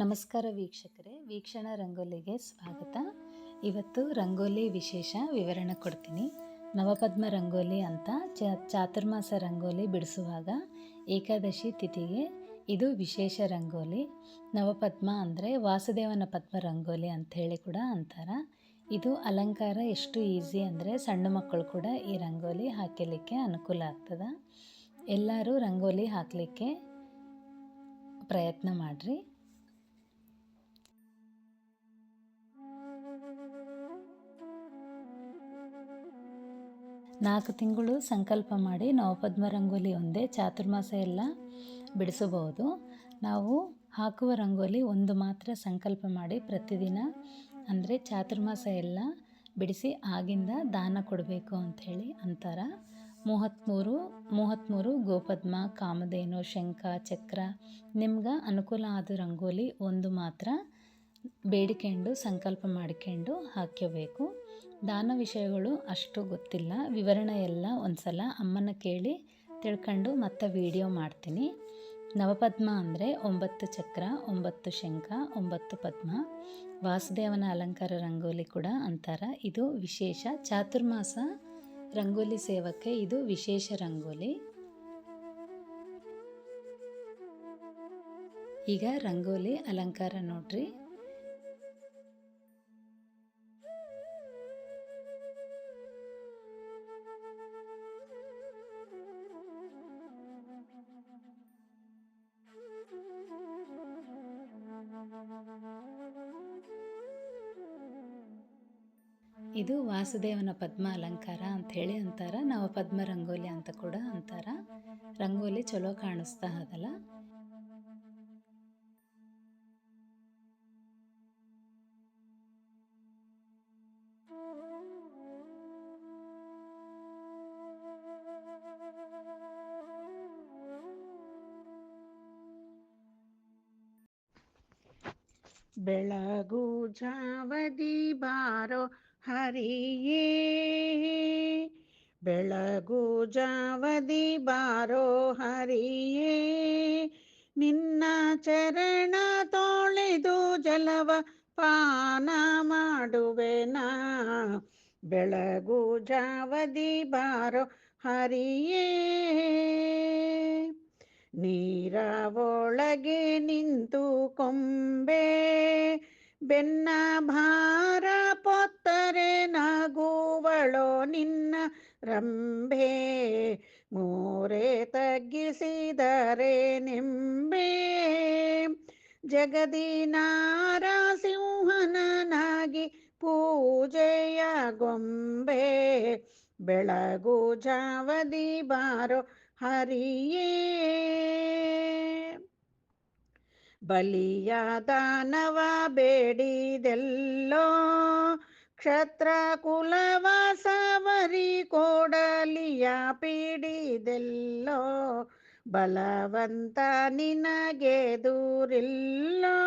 ನಮಸ್ಕಾರ ವೀಕ್ಷಕರೇ, ವೀಕ್ಷಣ ರಂಗೋಲಿಗೆ ಸ್ವಾಗತ. ಇವತ್ತು ರಂಗೋಲಿ ವಿಶೇಷ ವಿವರಣೆ ಕೊಡ್ತೀನಿ. ನವಪದ್ಮ ರಂಗೋಲಿ ಅಂತ ಚಾತುರ್ಮಾಸ ರಂಗೋಲಿ ಬಿಡಿಸುವಾಗ ಏಕಾದಶಿ ತಿಥಿಗೆ ಇದು ವಿಶೇಷ ರಂಗೋಲಿ. ನವಪದ್ಮ ಅಂದರೆ ವಾಸುದೇವನ ಪದ್ಮ ರಂಗೋಲಿ ಅಂತ ಹೇಳಿ ಕೂಡ ಅಂತಾರೆ. ಇದು ಅಲಂಕಾರ ಎಷ್ಟು ಈಸಿ ಅಂದರೆ ಸಣ್ಣ ಮಕ್ಕಳು ಕೂಡ ಈ ರಂಗೋಲಿ ಹಾಕಲಿಕ್ಕೆ ಅನುಕೂಲ ಆಗ್ತದೆ. ಎಲ್ಲರೂ ರಂಗೋಲಿ ಹಾಕಲಿಕ್ಕೆ ಪ್ರಯತ್ನ ಮಾಡಿರಿ. ನಾಲ್ಕು ತಿಂಗಳು ಸಂಕಲ್ಪ ಮಾಡಿ ನವಪದ್ಮ ರಂಗೋಲಿ ಒಂದೇ ಚಾತುರ್ಮಾಸ ಎಲ್ಲ ಬಿಡಿಸಬಹುದು. ನಾವು ಹಾಕುವ ರಂಗೋಲಿ ಒಂದು ಮಾತ್ರ ಸಂಕಲ್ಪ ಮಾಡಿ ಪ್ರತಿದಿನ, ಅಂದರೆ ಚಾತುರ್ಮಾಸ ಎಲ್ಲ ಬಿಡಿಸಿ ಆಗಿಂದ ದಾನ ಕೊಡಬೇಕು ಅಂಥೇಳಿ ಅಂತಾರೆ. ಮೂವತ್ತ್ಮೂರು ಮೂವತ್ತ್ಮೂರು ಗೋಪದ್ಮ, ಕಾಮಧೇನು, ಶಂಖ, ಚಕ್ರ ನಿಮ್ಗೆ ಅನುಕೂಲ ಆದ ರಂಗೋಲಿ ಒಂದು ಮಾತ್ರ ಬೇಡಿಕೊಂಡು ಸಂಕಲ್ಪ ಮಾಡಿಕೊಂಡು ಹಾಕ್ಕೋಬೇಕು ದಾನ ವಿಷಯಗಳು ಅಷ್ಟು ಗೊತ್ತಿಲ್ಲ. ವಿವರಣೆ ಎಲ್ಲ ಒಂದು ಸಲ ಅಮ್ಮನ ಕೇಳಿ ತಿಳ್ಕೊಂಡು ಮತ್ತೆ ವಿಡಿಯೋ ಮಾಡ್ತೀನಿ. ನವಪದ್ಮ ಅಂದರೆ ಒಂಬತ್ತು ಚಕ್ರ, ಒಂಬತ್ತು ಶಂಖ, ಒಂಬತ್ತು ಪದ್ಮ. ವಾಸುದೇವನ ಅಲಂಕಾರ ರಂಗೋಲಿ ಕೂಡ ಅಂತಾರೆ. ಇದು ವಿಶೇಷ. ಚಾತುರ್ಮಾಸ ರಂಗೋಲಿ ಸೇವಕ್ಕೆ ಇದು ವಿಶೇಷ ರಂಗೋಲಿ. ಈಗ ರಂಗೋಲಿ ಅಲಂಕಾರ ನೋಡ್ರಿ. ವಾಸುದೇವನ ಪದ್ಮ ಅಲಂಕಾರ ಅಂತ ಹೇಳಿ ಅಂತಾರ. ನಾವು ಪದ್ಮ ರಂಗೋಲಿ ಅಂತ ಕೂಡ ಅಂತಾರ. ರಂಗೋಲಿ ಚಲೋ ಕಾಣಿಸ್ತಾ ಅದಲ್ಲ. ಬೆಳಗು ಜಾವದಿ ಬಾರೋ ಹರಿಯೇ ಬೆಳಗು ಜಾವದಿ ಬಾರೋ ಹರಿಯೇ ನಿನ್ನ ಚರಣ ತೊಳೆದು ಜಲವ ಪಾನ ಮಾಡುವೆನಾ ಬೆಳಗು ಜಾವದಿ ಬಾರೋ ಹರಿಯೇ ನೀರ ಒಳಗೆ ನಿಂತು ಕೊಂಬೆ ಬೆನ್ನ ಭಾರ ಪೊತ್ತರೆ ನಗುವಳೋ ನಿನ್ನ ರಂಭೆ. ಮೂರೆ ತಗ್ಗಿಸಿದರೆ ನಿಂಬೆ. ಜಗದಿ ಸಿಂಹನನಾಗಿ ಪೂಜೆಯ ಗೊಂಬೆ. ಬೆಳಗು ಜಾವದಿ ಬಾರೋ ಹರಿಯೇ. ಬಲಿಯ ದಾನವ ಬೇಡಿದೆಲ್ಲೋ, ಕ್ಷತ್ರ ಕುಲವ ಸವರಿ ಕೋಡಲಿಯ ಪೀಡಿದೆಲ್ಲೋ, ಬಲವಂತ ನಿನಗೆ ದೂರಿಲ್ಲೋ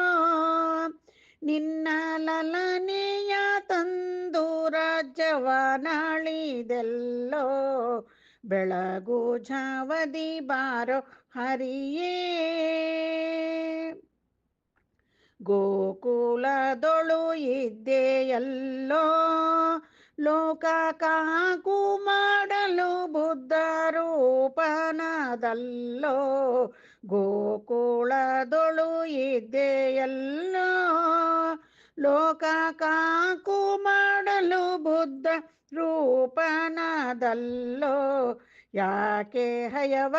ನಿನ್ನ ಲಲನೆಯ ತಂದು ರಾಜ್ಯವ ನಾಳಿದೆಲ್ಲೋ ಬೆಳಗು ಜಾವದಿ ಬಾರೋ ಹರಿಯೇ. ಗೋಕುಲದೊಳು ಇದ್ದೆಯಲ್ಲೋ, ಲೋಕ ಕಾಕು ಮಾಡಲು ಬುದ್ಧ ರೂಪನದಲ್ಲೋ ಗೋಕುಳದೊಳು ಇದ್ದೆಯಲ್ಲೋ, ಲೋಕ ಕಾಕು ಮಾಡಲು ಬುದ್ಧ ರೂಪನದಲ್ಲೋ ಯಾಕೆ ಹಯವ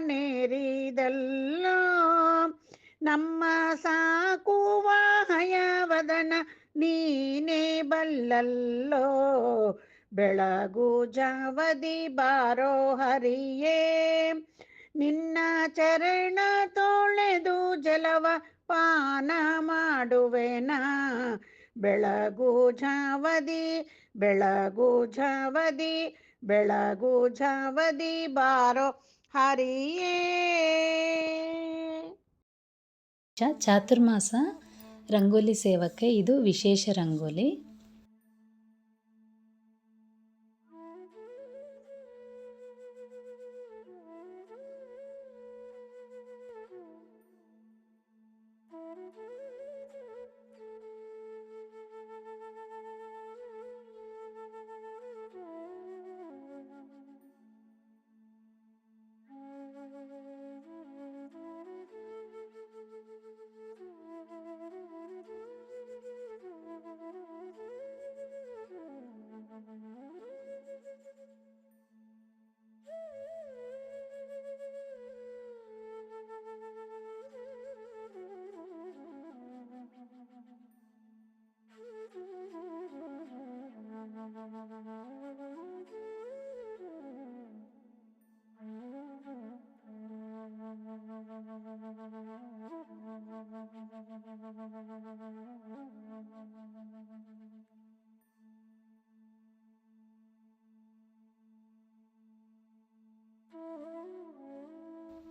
ನೇರಿದಲ್ಲೋ? ನಮ್ಮ ಸಾಕುವ ಹಯವದನ ನೀನೇ ಬಲ್ಲಲ್ಲೋ? ಬೆಳಗು ಜಾವದಿ ಬಾರೋ ಹರಿಯೇ? ನಿನ್ನ ಚರಣ ತೊಳೆದು ಜಲವ ಪಾನ ಮಾಡುವೆನಾ? ಬೆಳಗು ಜಾವದಿ ಬೆಳಗು ಜಾವದಿ ಬೆಳಗು ಜಾವದಿ ಬಾರೋ ಹರಿಯೇ. ಚಾತುರ್ಮಾಸ ರಂಗೋಲಿ ಸೇವಕ್ಕೆ ಇದು ವಿಶೇಷ ರಂಗೋಲಿ.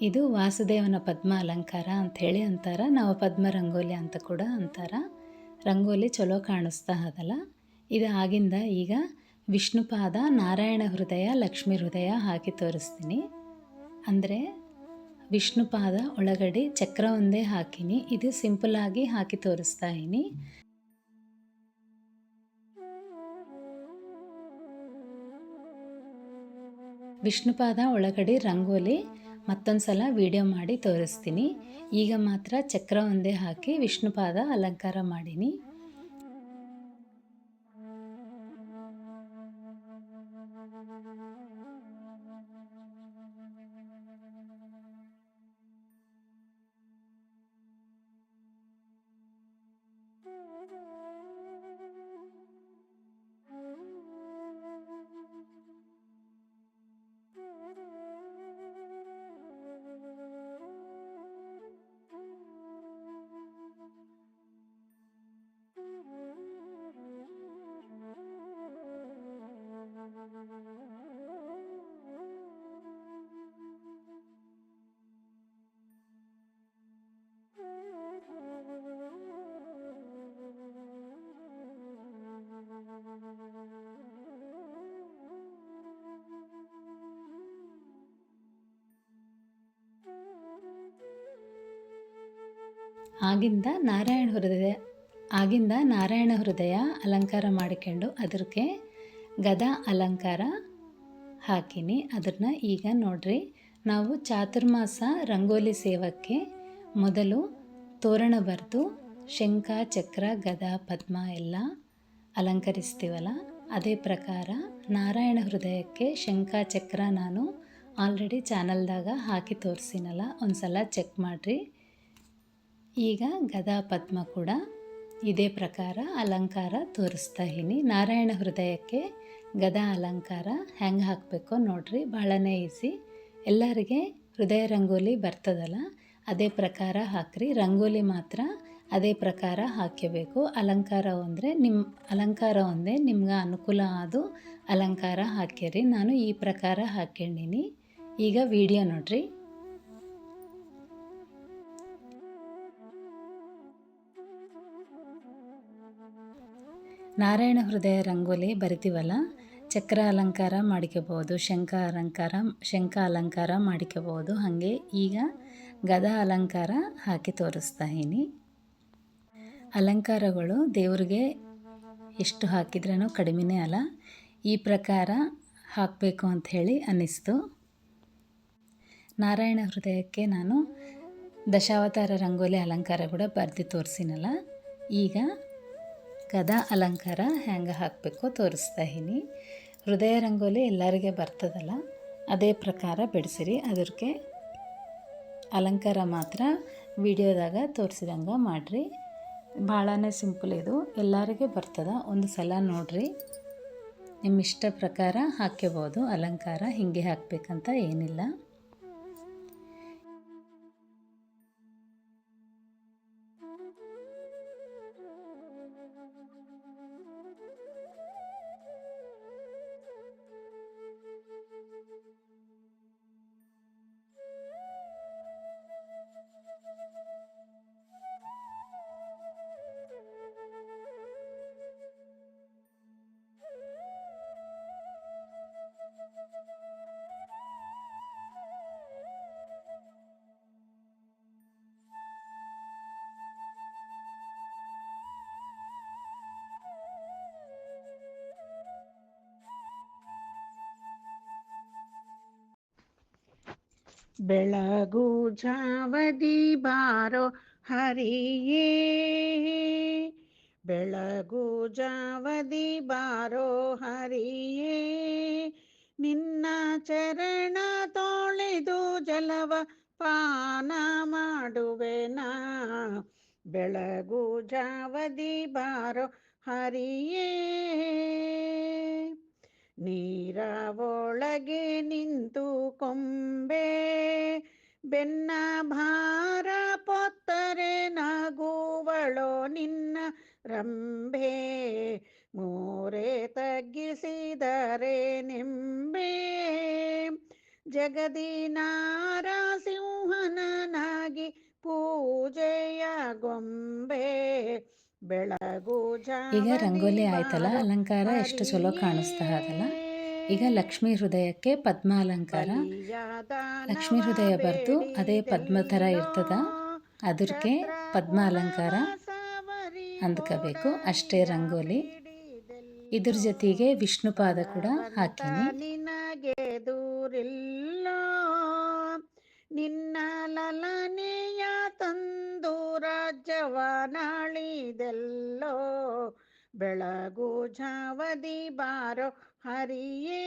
ಇದು ವಾಸುದೇವನ ಪದ್ಮ ಅಲಂಕಾರ ಅಂತ ಹೇಳಿ ಅಂತಾರ. ನಾವು ಪದ್ಮ ರಂಗೋಲಿ ಅಂತ ಕೂಡ ಅಂತಾರ. ರಂಗೋಲಿ ಚಲೋ ಕಾಣಿಸ್ತಾ ಅದಲ್ಲ. ಇದು ಆಗಿಂದ ಈಗ ವಿಷ್ಣುಪಾದ ನಾರಾಯಣ ಹೃದಯ, ಲಕ್ಷ್ಮಿ ಹೃದಯ ಹಾಕಿ ತೋರಿಸ್ತೀನಿ. ಅಂದರೆ ವಿಷ್ಣುಪಾದ ಒಳಗಡೆ ಚಕ್ರ ಒಂದೇ ಹಾಕಿನಿ. ಇದು ಸಿಂಪಲಾಗಿ ಹಾಕಿ ತೋರಿಸ್ತಾ ಇದ್ದೀನಿ ವಿಷ್ಣುಪಾದ ಒಳಗಡೆ ರಂಗೋಲಿ ಮತ್ತೊಂದು ಸಲ ವಿಡಿಯೋ ಮಾಡಿ ತೋರಿಸ್ತೀನಿ. ಈಗ ಮಾತ್ರ ಚಕ್ರ ಒಂದೇ ಹಾಕಿ ವಿಷ್ಣುಪಾದ ಅಲಂಕಾರ ಮಾಡೀನಿ. ಆಗಿಂದ ನಾರಾಯಣ ಹೃದಯ, ಆಗಿಂದ ನಾರಾಯಣ ಹೃದಯ ಅಲಂಕಾರ ಮಾಡಿಕೊಂಡು ಅದಕ್ಕೆ ಗದಾ ಅಲಂಕಾರ ಹಾಕಿನಿ. ಅದನ್ನ ಈಗ ನೋಡ್ರಿ, ನಾವು ಚಾತುರ್ಮಾಸ ರಂಗೋಲಿ ಸೇವಕ್ಕೆ ಮೊದಲು ತೋರಣ ಬರೆದು ಶಂಖ, ಚಕ್ರ, ಗದ, ಪದ್ಮ ಎಲ್ಲ ಅಲಂಕರಿಸ್ತೀವಲ್ಲ, ಅದೇ ಪ್ರಕಾರ ನಾರಾಯಣ ಹೃದಯಕ್ಕೆ ಶಂಖ, ಚಕ್ರ ನಾನು ಆಲ್ರೆಡಿ ಚಾನಲ್ದಾಗ ಹಾಕಿ ತೋರಿಸಿನಲ್ಲ ಒಂದು ಸಲ ಚೆಕ್ ಮಾಡಿರಿ. ಈಗ ಗದಾ ಪದ್ಮ ಕೂಡ ಇದೇ ಪ್ರಕಾರ ಅಲಂಕಾರ ತೋರಿಸ್ತಾ ಇದ್ದೀನಿ. ನಾರಾಯಣ ಹೃದಯಕ್ಕೆ ಗದಾ ಅಲಂಕಾರ ಹೆಂಗೆ ಹಾಕಬೇಕು ನೋಡ್ರಿ, ಭಾಳನೇ ಈಸಿ. ಎಲ್ಲರಿಗೆ ಹೃದಯ ರಂಗೋಲಿ ಬರ್ತದಲ್ಲ, ಅದೇ ಪ್ರಕಾರ ಹಾಕ್ರಿ. ರಂಗೋಲಿ ಮಾತ್ರ ಅದೇ ಪ್ರಕಾರ ಹಾಕಬೇಕು ಅಲಂಕಾರ ಅಂದರೆ ನಿಮ್ಮ ಅಲಂಕಾರ ಒಂದೇ, ನಿಮ್ಗೆ ಅನುಕೂಲ ಆದು ಅಲಂಕಾರ ಹಾಕ್ಯರಿ. ನಾನು ಈ ಪ್ರಕಾರ ಹಾಕ್ಯಂಡೀನಿ. ಈಗ ವಿಡಿಯೋ ನೋಡ್ರಿ. ನಾರಾಯಣ ಹೃದಯ ರಂಗೋಲಿ ಬರಿತೀವಲ್ಲ? ಚಕ್ರ ಅಲಂಕಾರ ಮಾಡ್ಕೋಬೋದು, ಶಂಖ ಅಲಂಕಾರ ಶಂಖ ಅಲಂಕಾರ ಮಾಡ್ಕೋಬೋದು. ಹಾಗೆ ಈಗ ಗದ ಅಲಂಕಾರ ಹಾಕಿ ತೋರಿಸ್ತಾ ಇದ್ದೀನಿ ಅಲಂಕಾರಗಳು ದೇವರಿಗೆ ಎಷ್ಟು ಹಾಕಿದ್ರೂ ಕಡಿಮೆನೇ ಅಲ್ಲ, ಈ ಪ್ರಕಾರ ಹಾಕಬೇಕು ಅಂಥೇಳಿ ಅನ್ನಿಸ್ತು. ನಾರಾಯಣ ಹೃದಯಕ್ಕೆ ನಾನು ದಶಾವತಾರ ರಂಗೋಲಿ ಅಲಂಕಾರ ಕೂಡ ಬರೆದು ತೋರಿಸಿನಲ್ಲ, ಈಗ ಗದಾ ಅಲಂಕಾರ ಹೆಂಗೆ ಹಾಕಬೇಕು ತೋರಿಸ್ತಾ ಇದ್ದೀನಿ. ಹೃದಯ ರಂಗೋಲಿ ಎಲ್ಲರಿಗೆ ಬರ್ತದಲ್ಲ, ಅದೇ ಪ್ರಕಾರ ಬಿಡಿಸಿರಿ. ಅದಕ್ಕೆ ಅಲಂಕಾರ ಮಾತ್ರ ವಿಡಿಯೋದಾಗ ತೋರಿಸಿದಂಗೆ ಮಾಡಿರಿ. ಭಾಳನೇ ಸಿಂಪಲ್ ಇದು. ಎಲ್ಲರಿಗೆ ಬರ್ತದ. ಒಂದು ಸಲ ನೋಡಿರಿ. ನಿಮ್ಮ ಇಷ್ಟ ಪ್ರಕಾರ ಹಾಕ್ಕೋಬೋದು ಅಲಂಕಾರ ಹಿಂಗೆ ಹಾಕಬೇಕಂತ ಏನಿಲ್ಲ. ಬೆಳಗು ಜಾವದಿ ಬಾರೋ ಹರಿಯೇ. ಬೆಳಗು ಜಾವದಿ ಬಾರೋ ಹರಿಯೇ. ನಿನ್ನ ಚರಣ ತೊಳೆದು ಜಲವ ಪಾನ ಮಾಡುವೆನ ಬೆಳಗು ಜಾವದಿ ಬಾರೋ ಹರಿಯೇ. ನೀರ ಒಳಗೆ ನಿಂತು ಕೊಂಬೆ, ಬೆನ್ನ ಭಾರ ಪೊತ್ತರೆ ನಗುವಳೋ ನಿನ್ನ ರಂಭೆ, ಮೂರೆ ತಗ್ಗಿಸಿದರೆ ನಿಂಬೆ. ಜಗದಿ ನಾರಸಿಂಹನನಾಗಿ ಪೂಜೆಯ ಗೊಂಬೆ. ಈಗ ರಂಗೋಲಿ ಆಯ್ತಲ್ಲ ಅಲಂಕಾರ ಎಷ್ಟು ಚಲೋ ಕಾಣಿಸ್ತಾ ಅದಲ್ಲ? ಈಗ ಲಕ್ಷ್ಮೀ ಹೃದಯಕ್ಕೆ ಪದ್ಮ ಅಲಂಕಾರ ಲಕ್ಷ್ಮೀ ಹೃದಯ ಬರೆದು ಅದೇ ಪದ್ಮ ಥರ ಇರ್ತದ. ಅದಕ್ಕೆ ಪದ್ಮ ಅಲಂಕಾರ ಅಂದ್ಕೋಬೇಕು. ಅಷ್ಟೇ ರಂಗೋಲಿ. ಇದ್ರ ಜೊತೆಗೆ ವಿಷ್ಣು ಪಾದ ಕೂಡ ಹಾಕೀನಿ. ನಿನ್ನ ರಾಜ್ಯವ ನಾಳಿದೆಲ್ಲೋ, ಬೆಳಗು ಜಾವದಿ ಬಾರೋ ಹರಿಯೇ.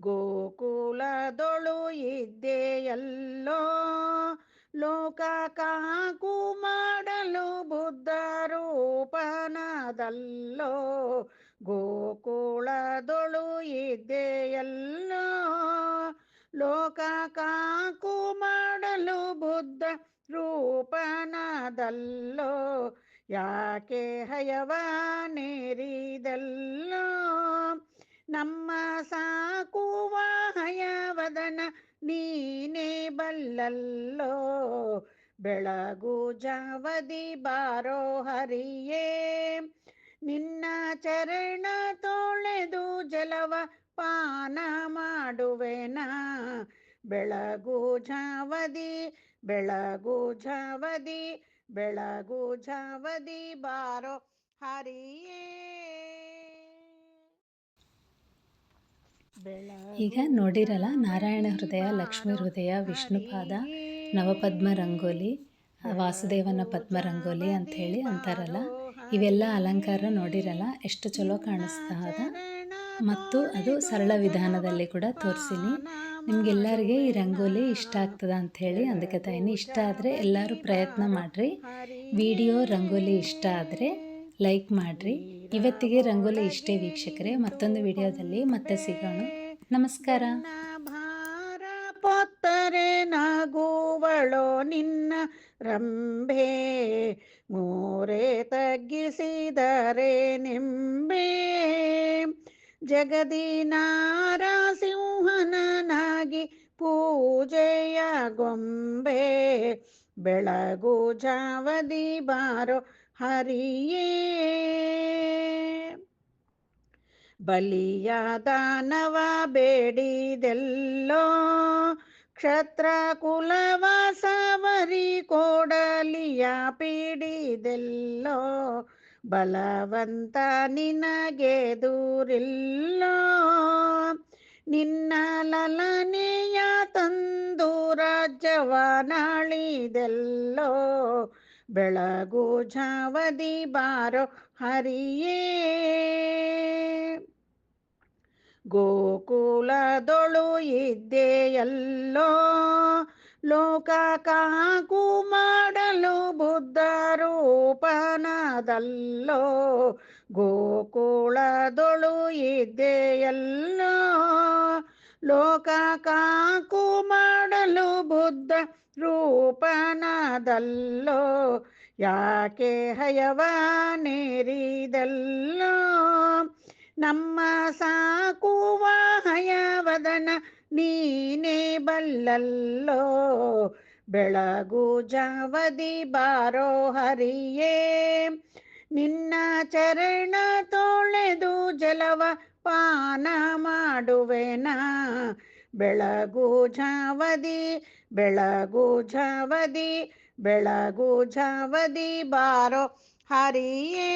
ಗೋಕುಲದೊಳು ಇದ್ದೆಯಲ್ಲೋ, ಲೋಕ ಕಾಕು ಮಾಡಲು ಬುದ್ಧ ರೂಪನದಲ್ಲೋ ಗೋಕುಳದೊಳು ಇದ್ದೆಯಲ್ಲೋ ಲೋಕ ಕಾಕು ಮಾಡಲು ಬುದ್ಧ ರೂಪನಾದಲ್ಲೋ? ಯಾಕೆ ಹಯವ ನೇರಿದಲ್ಲೋ? ನಮ್ಮ ಸಾಕುವ ಹಯವದನ ನೀನೇ ಬಲ್ಲಲ್ಲೋ? ಬೆಳಗು ಜಾವದಿ ಬಾರೋ ಹರಿಯೇ? ನಿನ್ನ ಚರಣ ತೊಳೆದು ಜಲವ ಮಾಡುವೆನ? ಬೆಳಗು ಜಾವದಿ ಬೆಳಗು ಜಾವದಿ ಬೆಳಗು ಜಾವದಿ ಬಾರೋ ಹರಿಯೇ. ಈಗ ನೋಡಿರಲ್ಲ ನಾರಾಯಣ ಹೃದಯ ಲಕ್ಷ್ಮೀ ಹೃದಯ ವಿಷ್ಣುಪಾದ ನವಪದ್ಮ ರಂಗೋಲಿ ವಾಸುದೇವನ ಪದ್ಮ ರಂಗೋಲಿ ಅಂತ ಹೇಳಿ ಅಂತಾರಲ್ಲ ಇವೆಲ್ಲ ಅಲಂಕಾರ ನೋಡಿರಲ್ಲ ಎಷ್ಟು ಚಲೋ ಕಾಣಿಸ್ತಾ ಅದ? ಮತ್ತು ಅದು ಸರಳ ವಿಧಾನದಲ್ಲಿ ಕೂಡ ತೋರಿಸಿನಿ. ನಿಮಗೆಲ್ಲರಿಗೆ ಈ ರಂಗೋಲಿ ಇಷ್ಟ ಆಗ್ತದ ಅಂಥೇಳಿ ಅದಕ್ಕೆ ತಾಯಿನಿ, ಇಷ್ಟ ಆದರೆ ಎಲ್ಲರೂ ಪ್ರಯತ್ನ ಮಾಡಿರಿ. ವಿಡಿಯೋ ರಂಗೋಲಿ ಇಷ್ಟ ಆದರೆ ಲೈಕ್ ಮಾಡಿರಿ. ಇವತ್ತಿಗೆ ರಂಗೋಲಿ ಇಷ್ಟೇ ವೀಕ್ಷಕರೇ, ಮತ್ತೊಂದು ವಿಡಿಯೋದಲ್ಲಿ ಮತ್ತೆ ಸಿಗೋಣ. ನಮಸ್ಕಾರ. ನಗುವಳೋ ನಿನ್ನ ರಂಭೆ, ಮೂರೆ ತಗ್ಗಿಸಿದರೆ ನಿಂಬೆ. ಜಗದಿ ನಾರಸಿಂಹನಾಗಿ ಪೂಜೆಯ ಗೊಂಬೆ, ಬೆಳಗು ಜಾವದಿ ಬಾರೋ ಹರಿಯೇ. ಬಲಿಯ ದಾನವ ಬೇಡಿದೆಲ್ಲೋ, ಕ್ಷತ್ರ ಕುಲವ ಸವರಿ ಕೋಡಲಿಯ ಪೀಡಿದೆಲ್ಲೋ ಬಲವಂತ ನಿನಗೆ ದೂರಿಲ್ಲ. ನಿನ್ನ ಲಲನೆಯ ತಂದು ರಾಜ್ಯವ ನಾಳಿದೆಲ್ಲೋ ಬೆಳಗು ಜಾವದಿ ಬಾರೋ ಹರಿಯೇ. ಗೋಕುಲದೊಳು ಇದ್ದೆಯಲ್ಲೋ. ಲೋಕ ಕಾಕು ಮಾಡಲು ಬುದ್ಧ ರೂಪನದಲ್ಲೋ ಗೋಕುಳದೊಳು ಇದ್ದೆಯಲ್ಲೋ ಲೋಕ ಕಾಕು ಮಾಡಲು ಬುದ್ಧ ರೂಪನದಲ್ಲೋ ಯಾಕೆ ಹಯವ ನೇರಿದಲ್ಲೋ, ನಮ್ಮ ಸಾಕುವ ಹಯವದನ ನೀನೇ ಬಲ್ಲಲ್ಲೋ ಬೆಳಗು ಜಾವದಿ ಬಾರೋ ಹರಿಯೇ. ನಿನ್ನ ಚರಣ ತೊಳೆದು ಜಲವ ಪಾನ ಮಾಡುವೆನ ಬೆಳಗು ಜಾವದಿ ಬೆಳಗು ಜಾವದಿ ಬೆಳಗು ಜಾವದಿ ಬಾರೋ ಹರಿಯೇ.